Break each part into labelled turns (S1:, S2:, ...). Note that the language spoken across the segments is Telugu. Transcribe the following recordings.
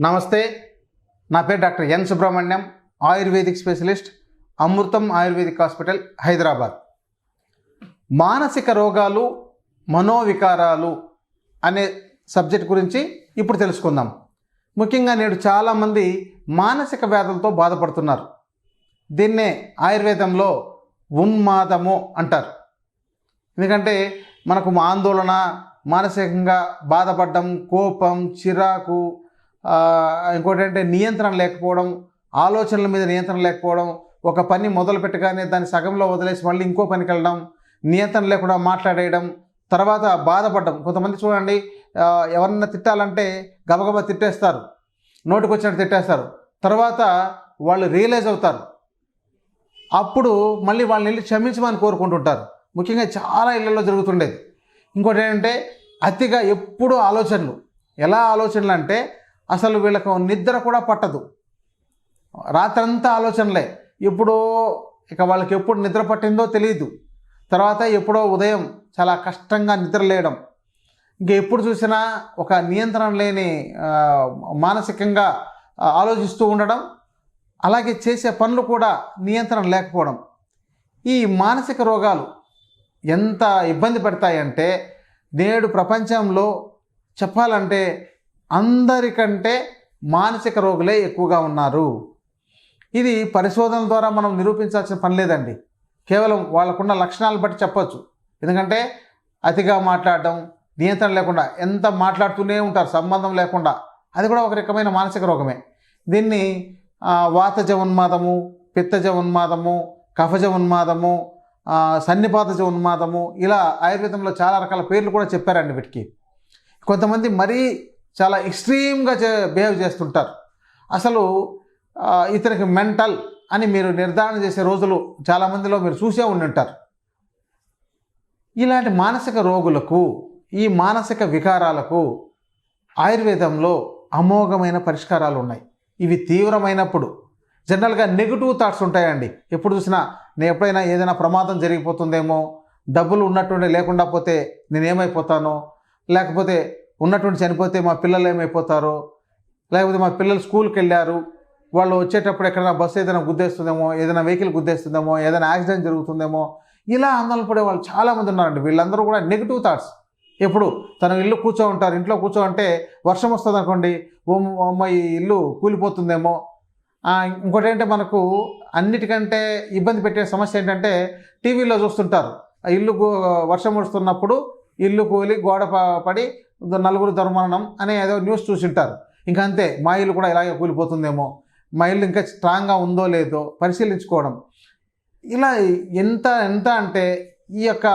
S1: నమస్తే నా పేరు doctor N Subrahmanyam ayurvedic specialist Amrutham ayurvedic hospital Hyderabad. మానసిక రోగాలు మనోవికారాలు అనే సబ్జెక్ట్ గురించి ఇప్పుడు తెలుసుకుందాం. ముఖ్యంగా నేడు చాలామంది మానసిక వ్యాధులతో బాధపడుతున్నారు. దీన్నే ఆయుర్వేదంలో ఉన్మాదము అంటారు. ఎందుకంటే మనకు ఆందోళన మానసికంగా బాధపడడం కోపం చిరాకు ఇంకోటి అంటే నియంత్రణ లేకపోవడం ఆలోచనల మీద నియంత్రణ లేకపోవడం ఒక పని మొదలు పెట్టగానే దాన్ని సగంలో వదిలేసి మళ్ళీ ఇంకో పనికి వెళ్ళడం నియంత్రణ లేకుండా మాట్లాడేయడం తర్వాత బాధపడడం. కొంతమంది చూడండి ఎవరన్నా తిట్టాలంటే గబగబా తిట్టేస్తారు. నోటికి వచ్చినట్టు తిట్టేస్తారు. తర్వాత వాళ్ళు రియలైజ్ అవుతారు. అప్పుడు మళ్ళీ వాళ్ళని వెళ్ళి క్షమించమని కోరుకుంటుంటారు. ముఖ్యంగా చాలా ఇళ్ళలో జరుగుతుండేది. ఇంకోటి ఏంటంటే అతిగా ఎప్పుడూ ఆలోచనలు. ఎలా ఆలోచనలు అంటే అసలు వీళ్ళకు నిద్ర కూడా పట్టదు. రాత్రంతా ఆలోచనలే. ఎప్పుడో ఇక వాళ్ళకి ఎప్పుడు నిద్ర పట్టిందో తెలియదు తర్వాత ఎప్పుడో ఉదయం చాలా కష్టంగా నిద్ర లేయడం. ఇంక ఎప్పుడు చూసినా ఒక నియంత్రణ లేని మానసికంగా ఆలోచిస్తూ ఉండడం. అలాగే చేసే పనులు కూడా నియంత్రణ లేకపోవడం. ఈ మానసిక రోగాలు ఎంత ఇబ్బంది పెడతాయంటే నేడు ప్రపంచంలో చెప్పాలంటే అందరికంటే మానసిక రోగులే ఎక్కువగా ఉన్నారు. ఇది పరిశోధనల ద్వారా మనం నిరూపించాల్సిన పని లేదండి. కేవలం వాళ్ళకున్న లక్షణాలు బట్టి చెప్పొచ్చు. ఎందుకంటే అతిగా మాట్లాడడం నియంత్రణ లేకుండా ఎంత మాట్లాడుతూనే ఉంటారు సంబంధం లేకుండా. అది కూడా ఒక రకమైన మానసిక రోగమే. దీన్ని వాతజ ఉన్మాదము పిత్తజ ఉన్మాదము కఫజ ఉన్మాదము సన్నిపాతజ ఉన్మాదము ఇలా ఆయుర్వేదంలో చాలా రకాల పేర్లు కూడా చెప్పారండి వీటికి. కొంతమంది మరీ చాలా ఎక్స్ట్రీమ్గా చే బిహేవ్ చేస్తుంటారు. అసలు ఇతనికి మెంటల్ అని మీరు నిర్ధారణ చేసే రోజులు చాలామందిలో మీరు చూసే ఉండి ఉంటారు ఇలాంటి మానసిక రోగులకు ఈ మానసిక వికారాలకు ఆయుర్వేదంలో అమోఘమైన పరిష్కారాలు ఉన్నాయి. ఇవి తీవ్రమైనప్పుడు. జనరల్గా నెగిటివ్ థాట్స్ ఉంటాయండి. ఎప్పుడు చూసినా నేను ఎప్పుడైనా ఏదైనా ప్రమాదం జరిగిపోతుందేమో డబ్బులు ఉన్నట్టుండి లేకుండా పోతే నేనేమైపోతానో? లేకపోతే ఉన్నటువంటి చనిపోతే మా పిల్లలు ఏమైపోతారో లేకపోతే మా పిల్లలు స్కూల్కి వెళ్ళారు వాళ్ళు వచ్చేటప్పుడు ఎక్కడైనా బస్సు ఏదైనా గుద్దేస్తుందేమో ఏదైనా వెహికల్ గుద్దేస్తుందేమో ఏదైనా యాక్సిడెంట్ జరుగుతుందేమో ఇలా ఆందోళన పడే వాళ్ళు చాలామంది ఉన్నారండి. వీళ్ళందరూ కూడా నెగిటివ్ థాట్స్. ఎప్పుడు తన ఇల్లు కూర్చో ఉంటారు ఇంట్లో కూర్చో అంటే వర్షం వస్తుంది అనుకోండి ఓ ఇల్లు కూలిపోతుందేమో. ఇంకోటి ఏంటంటే మనకు అన్నిటికంటే ఇబ్బంది పెట్టే సమస్య ఏంటంటే టీవీలో చూస్తుంటారు. ఆ ఇల్లు వర్షం వస్తున్నప్పుడు ఇల్లు కూలి గోడ పడి నలుగురు దుర్మరణం అనే ఏదో న్యూస్ చూసింటారు. ఇంకా అంతే మా ఇల్లు కూడా ఇలాగే కూలిపోతుందేమో మా ఇల్లు ఇంకా స్ట్రాంగ్గా ఉందో లేదో పరిశీలించుకోవడం. ఇలా ఎంత ఎంత అంటే ఈ యొక్క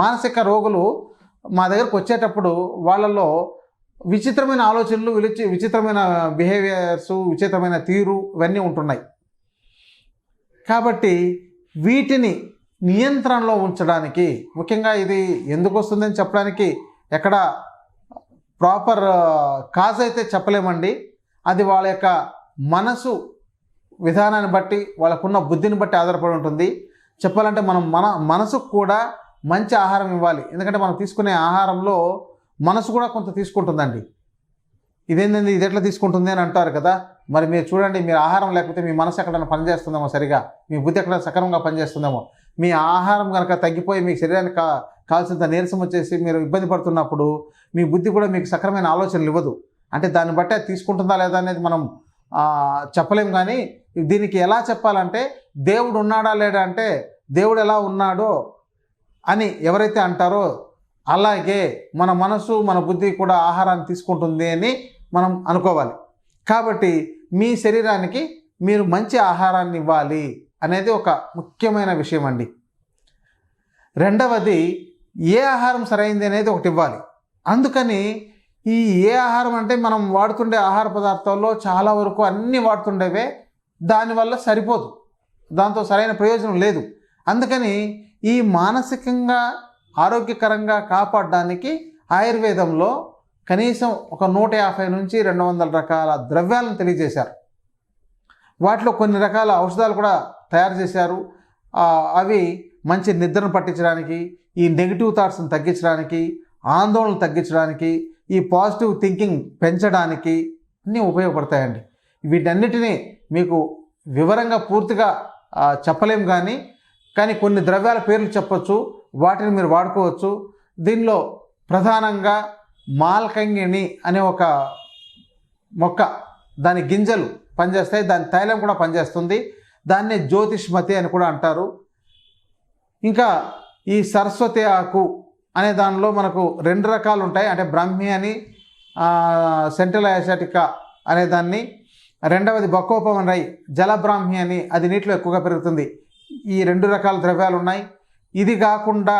S1: మానసిక రోగులు మా దగ్గరకు వచ్చేటప్పుడు వాళ్ళలో విచిత్రమైన ఆలోచనలు విలిచి విచిత్రమైన బిహేవియర్స్ విచిత్రమైన తీరు ఇవన్నీ ఉంటున్నాయి. కాబట్టి వీటిని నియంత్రణలో ఉంచడానికి ముఖ్యంగా ఇది ఎందుకు వస్తుందని చెప్పడానికి ఎక్కడ ప్రాపర్ కాజ్ అయితే చెప్పలేమండి. అది వాళ్ళ యొక్క మనసు విధానాన్ని బట్టి వాళ్ళకున్న బుద్ధిని బట్టి ఆధారపడి ఉంటుంది. చెప్పాలంటే మనం మన మనసుకు కూడా మంచి ఆహారం ఇవ్వాలి. ఎందుకంటే మనం తీసుకునే ఆహారంలో మనసు కూడా కొంత తీసుకుంటుందండి. ఇదేంటండి ఇది ఎట్లా తీసుకుంటుంది అని అంటారు కదా. మరి మీరు చూడండి మీరు ఆహారం లేకపోతే మీ మనసు ఎక్కడైనా పనిచేస్తుందేమో సరిగా. మీ బుద్ధి ఎక్కడ సక్రమంగా పనిచేస్తుందేమో. మీ ఆహారం కనుక తగ్గిపోయి మీ శరీరానికి కావాల్సినంత నీరసం వచ్చేసి మీరు ఇబ్బంది పడుతున్నప్పుడు మీ బుద్ధి కూడా మీకు సక్రమైన ఆలోచనలు ఇవ్వదు. అంటే దాన్ని బట్టి అది తీసుకుంటుందా లేదా అనేది మనం చెప్పలేం కానీ దీనికి ఎలా చెప్పాలంటే దేవుడు ఉన్నాడా లేడా అంటే దేవుడు ఎలా ఉన్నాడో అని ఎవరైతే అంటారో అలాగే మన మనసు మన బుద్ధి కూడా ఆహారాన్ని తీసుకుంటుంది అని మనం అనుకోవాలి. కాబట్టి మీ శరీరానికి మీరు మంచి ఆహారాన్ని ఇవ్వాలి అనేది ఒక ముఖ్యమైన విషయం అండి రెండవది ఏ ఆహారం సరైంది అనేది ఒకటి ఇవ్వాలి. అందుకని ఈ ఏ ఆహారం అంటే మనం వాడుతుండే ఆహార పదార్థాల్లో చాలా వరకు అన్నీ వాడుతుండేవే దానివల్ల సరిపోదు. దాంతో సరైన ప్రయోజనం లేదు. అందుకని ఈ మానసికంగా ఆరోగ్యకరంగా కాపాడడానికి ఆయుర్వేదంలో కనీసం ఒక నూట యాభై నుంచి రెండు వందల రకాల ద్రవ్యాలను తెలియజేశారు. వాటిలో కొన్ని రకాల ఔషధాలు కూడా తయారు చేశారు. అవి మంచి నిద్రను పట్టించడానికి ఈ నెగిటివ్ థాట్స్ని తగ్గించడానికి ఆందోళన తగ్గించడానికి ఈ పాజిటివ్ థింకింగ్ పెంచడానికి అన్నీ ఉపయోగపడతాయండి. వీటన్నిటినీ మీకు వివరంగా పూర్తిగా చెప్పలేము చెప్పలేం కానీ కానీ కొన్ని ద్రవ్యాల పేర్లు చెప్పచ్చు వాటిని మీరు వాడుకోవచ్చు. దీనిలో ప్రధానంగా మాల్కంగిణి అనే ఒక మొక్క దాని గింజలు పనిచేస్తాయి దాని తైలం కూడా పనిచేస్తుంది. దాన్ని జ్యోతిష్మతి అని కూడా అంటారు. ఇంకా ఈ సరస్వతి ఆకు అనే దానిలో మనకు రెండు రకాలు ఉంటాయి అంటే బ్రహ్మి అని సెంట్రల్ ఏషియాటికా అనే దాన్ని. రెండవది బకోపవన్ రై జలబ్రాహ్మి అని అది నీటిలో ఎక్కువగా పెరుగుతుంది. ఈ రెండు రకాల ద్రవ్యాలు ఉన్నాయి ఇది కాకుండా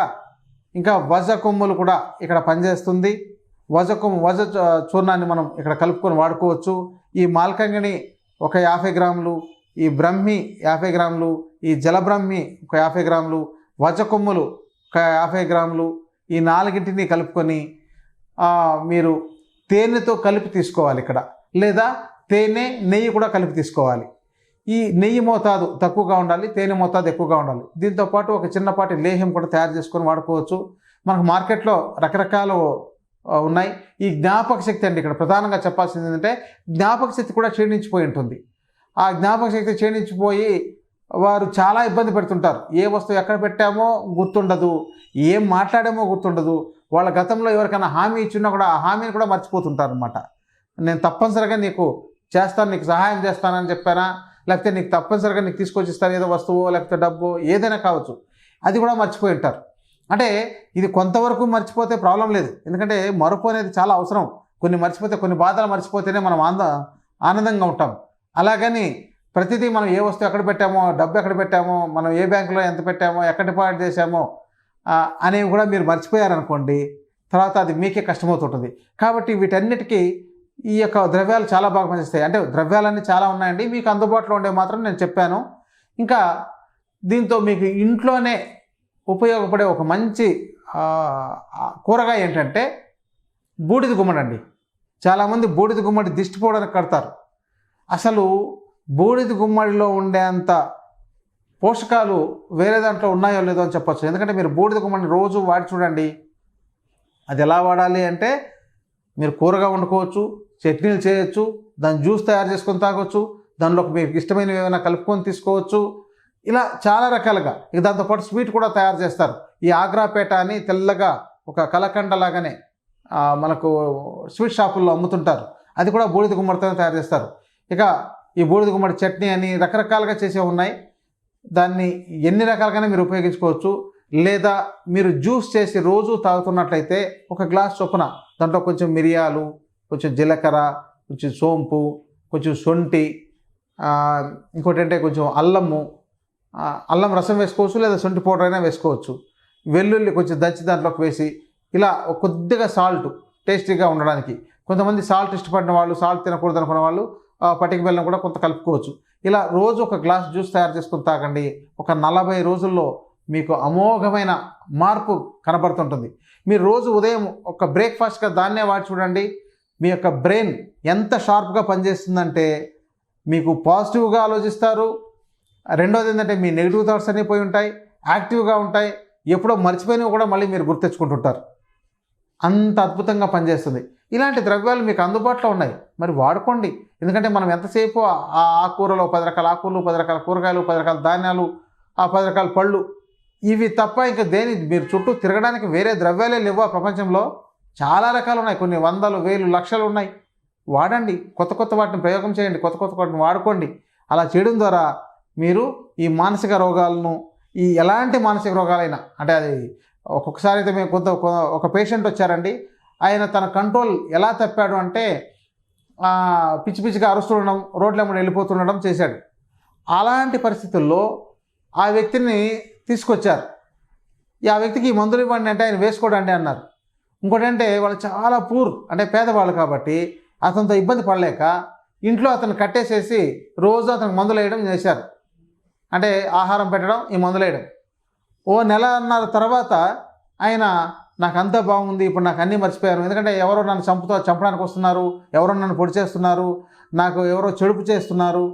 S1: ఇంకా వజ కొమ్ములు కూడా ఇక్కడ పనిచేస్తుంది. వజ కొమ్ము వజ చూర్ణాన్ని మనం ఇక్కడ కలుపుకొని వాడుకోవచ్చు. ఈ మాల్కంగిని ఒక యాభై గ్రాములు ఈ బ్రహ్మి యాభై గ్రాములు ఈ జలబ్రహ్మి ఒక యాభై గ్రాములు వజ కొమ్ములు ఒక యాభై గ్రాములు ఈ నాలుగింటిని కలుపుకొని మీరు తేనెతో కలిపి తీసుకోవాలి ఇక్కడ. లేదా తేనె నెయ్యి కూడా కలిపి తీసుకోవాలి. ఈ నెయ్యి మోతాదు తక్కువగా ఉండాలి తేనె మోతాదు ఎక్కువగా ఉండాలి. దీంతో పాటు ఒక చిన్నపాటి లేహ్యం కూడా తయారు చేసుకొని వాడుకోవచ్చు. మనకు మార్కెట్లో రకరకాలు ఉన్నాయి. ఈ జ్ఞాపక శక్తి అండి ఇక్కడ ప్రధానంగా చెప్పాల్సింది ఏంటంటే జ్ఞాపక శక్తి కూడా క్షీణించిపోయి ఉంటుంది. ఆ జ్ఞాపక శక్తి క్షీణించిపోయి వారు చాలా ఇబ్బంది పెడుతుంటారు. ఏ వస్తువు ఎక్కడ పెట్టామో గుర్తుండదు. ఏం మాట్లాడామో గుర్తుండదు. వాళ్ళ గతంలో ఎవరికైనా హామీ ఇచ్చినా కూడా ఆ హామీని కూడా మర్చిపోతుంటారు అనమాట నేను తప్పనిసరిగా నీకు చేస్తాను నీకు సహాయం చేస్తానని చెప్పానా? లేకపోతే నీకు తప్పనిసరిగా నీకు తీసుకొచ్చి ఇస్తాను ఏదో వస్తువు లేకపోతే డబ్బు ఏదైనా కావచ్చు. అది కూడా మర్చిపోయి ఉంటారు. అంటే ఇది కొంతవరకు మర్చిపోతే ప్రాబ్లం లేదు. ఎందుకంటే మరపు అనేది చాలా అవసరం. కొన్ని మర్చిపోతే కొన్ని బాధలు మర్చిపోతేనే మనం ఆనంద ఆనందంగా ఉంటాం. అలాగని ప్రతిదీ మనం ఏ వస్తువు ఎక్కడ పెట్టామో డబ్బు ఎక్కడ పెట్టామో మనం ఏ బ్యాంకులో ఎంత పెట్టామో ఎక్కడ డిపాజిట్ చేశామో అనేవి కూడా మీరు మర్చిపోయారనుకోండి తర్వాత అది మీకే కష్టమవుతుంటుంది. కాబట్టి వీటన్నిటికీ ఈ యొక్క ద్రవ్యాలు చాలా బాగా పనిచేస్తాయి. అంటే ద్రవ్యాలన్నీ చాలా ఉన్నాయండి. మీకు అందుబాటులో ఉండే మాత్రం నేను చెప్పాను. ఇంకా దీంతో మీకు ఇంట్లోనే ఉపయోగపడే ఒక మంచి కూరగాయ ఏంటంటే బూడిద గుమ్మడి అండి చాలామంది బూడిద గుమ్మడి దిష్టి పోవడానికి కడతారు. అసలు బూడిద గుమ్మడిలో ఉండేంత పోషకాలు వేరే దాంట్లో ఉన్నాయో లేదో అని చెప్పొచ్చు. ఎందుకంటే మీరు బూడిద గుమ్మడిని రోజు వాడి చూడండి. అది ఎలా వాడాలి అంటే మీరు కూరగా వండుకోవచ్చు చట్నీలు చేయొచ్చు దాని జ్యూస్ తయారు చేసుకొని తాగొచ్చు దానిలోకి మీకు ఇష్టమైనవి ఏమైనా కలుపుకొని తీసుకోవచ్చు. ఇలా చాలా రకాలుగా. ఇక దాంతోపాటు స్వీట్ కూడా తయారు చేస్తారు. ఈ ఆగ్రాపేట అని తెల్లగా ఒక కలకండ లాగానే మనకు స్వీట్ షాపుల్లో అమ్ముతుంటారు. అది కూడా బూడిద గుమ్మడితో తయారు చేస్తారు. ఇక ఈ బూడిద గుమ్మడి చట్నీ అని రకరకాలుగా చేసే ఉన్నాయి. దాన్ని ఎన్ని రకాలుగానే మీరు ఉపయోగించుకోవచ్చు. లేదా మీరు జ్యూస్ చేసి రోజు తాగుతున్నట్లయితే ఒక గ్లాస్ చొప్పున దాంట్లో కొంచెం మిరియాలు కొంచెం జీలకర్ర కొంచెం సోంపు కొంచెం శొంఠి ఇంకోటి అంటే కొంచెం అల్లము అల్లం రసం వేసుకోవచ్చు లేదా శొంఠి పౌడర్ అయినా వేసుకోవచ్చు. వెల్లుల్లి కొంచెం దంచి దాంట్లోకి వేసి ఇలా కొద్దిగా సాల్ట్ టేస్టీగా ఉండడానికి. కొంతమంది సాల్ట్ ఇష్టపడిన వాళ్ళు సాల్ట్ తినకూడదు అనుకున్న వాళ్ళు పటిక బెల్లం కూడా కొంత కలుపుకోవచ్చు. ఇలా రోజు ఒక గ్లాస్ జ్యూస్ తయారు చేసుకుని తాగండి. ఒక నలభై రోజుల్లో మీకు అమోఘమైన మార్పు కనబడుతుంటుంది. మీరు రోజు ఉదయం ఒక బ్రేక్ఫాస్ట్గా దాన్నే వాడి చూడండి. మీ యొక్క బ్రెయిన్ ఎంత షార్ప్గా పనిచేస్తుందంటే మీకు పాజిటివ్గా ఆలోచిస్తారు. రెండోది ఏంటంటే మీ నెగిటివ్ థాట్స్ అన్నీ పోయి ఉంటాయి. యాక్టివ్గా ఉంటాయి. ఎప్పుడో మర్చిపోయినవి కూడా మళ్ళీ మీరు గుర్తెచ్చుకుంటుంటారు. అంత అద్భుతంగా పనిచేస్తుంది. ఇలాంటి ద్రవ్యాలు మీకు అందుబాటులో ఉన్నాయి. మరి వాడుకోండి. ఎందుకంటే మనం ఎంతసేపు ఆ ఆకూరలో ఆకుకూరలో పది రకాల ఆకుకూరలు పది రకాల కూరగాయలు పది రకాల ధాన్యాలు ఆ పది రకాల పళ్ళు ఇవి తప్ప ఇంకా దేని మీరు చుట్టూ తిరగడానికి వేరే ద్రవ్యాలే లేవు ఆ ప్రపంచంలో. చాలా రకాలు ఉన్నాయి. కొన్ని వందలు వేలు లక్షలు ఉన్నాయి. వాడండి. కొత్త కొత్త వాటిని ప్రయోగం చేయండి. కొత్త కొత్త వాటిని వాడుకోండి. అలా చేయడం ద్వారా మీరు ఈ మానసిక రోగాలను ఈ ఎలాంటి మానసిక రోగాలైనా అంటే అది ఒక్కొక్కసారి అయితే మేము కొంత కొ- ఒక పేషెంట్ వచ్చారండి. ఆయన తన కంట్రోల్ ఎలా తప్పాడు అంటే పిచ్చి పిచ్చిగా అరుస్తుండడం రోడ్ల వెంబడి వెళ్ళిపోతుండడం చేశాడు. అలాంటి పరిస్థితుల్లో ఆ వ్యక్తిని తీసుకొచ్చారు. ఆ వ్యక్తికి ఈ మందులు ఇవ్వండి అంటే ఆయన వేసుకోడండి అన్నారు. ఇంకోటి అంటే వాళ్ళు చాలా పూర్ అంటే పేదవాళ్ళు కాబట్టి అతనితో ఇబ్బంది పడలేక ఇంట్లో అతను కట్టేసేసి రోజు అతనికి మందులు వేయడం చేశారు. అంటే ఆహారం పెట్టడం ఈ మందులు వేయడం. ఓ నెలన్నర తర్వాత ఆయన నాకు అంతా బాగుంది ఇప్పుడు నాకు అన్నీ మర్చిపోయారు. ఎందుకంటే ఎవరో నన్ను చంపుతో చంపడానికి వస్తున్నారు ఎవరో నన్ను పొడి చేస్తున్నారు నాకు ఎవరో చెడుపు చేస్తున్నారు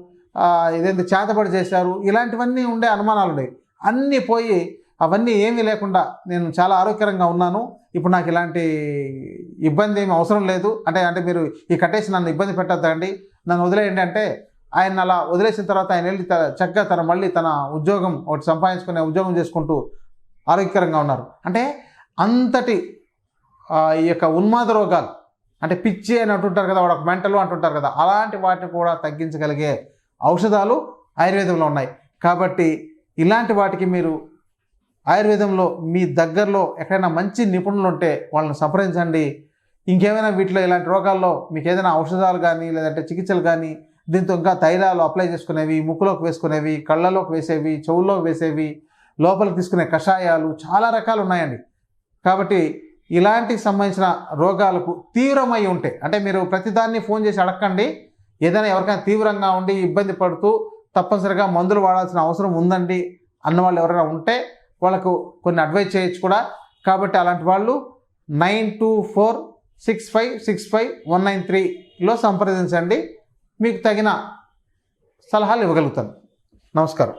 S1: ఇదేంటి చేతబడి చేశారు. ఇలాంటివన్నీ ఉండే అనుమానాలు ఉన్నాయి అన్నీ పోయి అవన్నీ ఏమీ లేకుండా నేను చాలా ఆరోగ్యకరంగా ఉన్నాను. ఇప్పుడు నాకు ఇలాంటి ఇబ్బంది ఏమి అవసరం లేదు. అంటే అంటే మీరు ఈ కట్టేసి నన్ను ఇబ్బంది పెట్టద్దండి. నన్ను వదిలేయండి అంటే ఆయన అలా వదిలేసిన తర్వాత ఆయన వెళ్ళి చక్కగా తన మళ్ళీ తన ఉద్యోగం ఒకటి సంపాదించుకునే ఉద్యోగం చేసుకుంటూ ఆరోగ్యకరంగా ఉన్నారు. అంటే అంతటి ఈ యొక్క ఉన్మాద రోగాలు అంటే పిచ్చి అని అంటుంటారు కదా వాడు ఒక మెంటలు అంటుంటారు కదా అలాంటి వాటిని కూడా తగ్గించగలిగే ఔషధాలు ఆయుర్వేదంలో ఉన్నాయి. కాబట్టి ఇలాంటి వాటికి మీరు ఆయుర్వేదంలో మీ దగ్గరలో ఎక్కడైనా మంచి నిపుణులు ఉంటే వాళ్ళని సంప్రదించండి. ఇంకేమైనా వీటిలో ఇలాంటి రోగాల్లో మీకు ఏదైనా ఔషధాలు కానీ లేదంటే చికిత్సలు కానీ దీంతో ఇంకా తైలాలు అప్లై చేసుకునేవి ముక్కులోకి వేసుకునేవి కళ్ళలోకి వేసేవి చెవుల్లోకి వేసేవి లోపలికి తీసుకునే కషాయాలు చాలా రకాలు ఉన్నాయండి. కాబట్టి ఇలాంటికి సంబంధించిన రోగాలకు తీవ్రమై ఉంటే అంటే మీరు ప్రతిదాన్ని ఫోన్ చేసి అడగండి ఏదైనా ఎవరికైనా తీవ్రంగా ఉండి ఇబ్బంది పడుతూ తప్పనిసరిగా మందులు వాడాల్సిన అవసరం ఉందండి అన్న వాళ్ళు ఎవరైనా ఉంటే వాళ్ళకు కొన్ని అడ్వైజ్ చేయొచ్చు కూడా. కాబట్టి అలాంటి వాళ్ళు nine two four six five six five one nine త్రీలో సంప్రదించండి. మీకు తగిన సలహాలు ఇవ్వగలుగుతాను. నమస్కారం.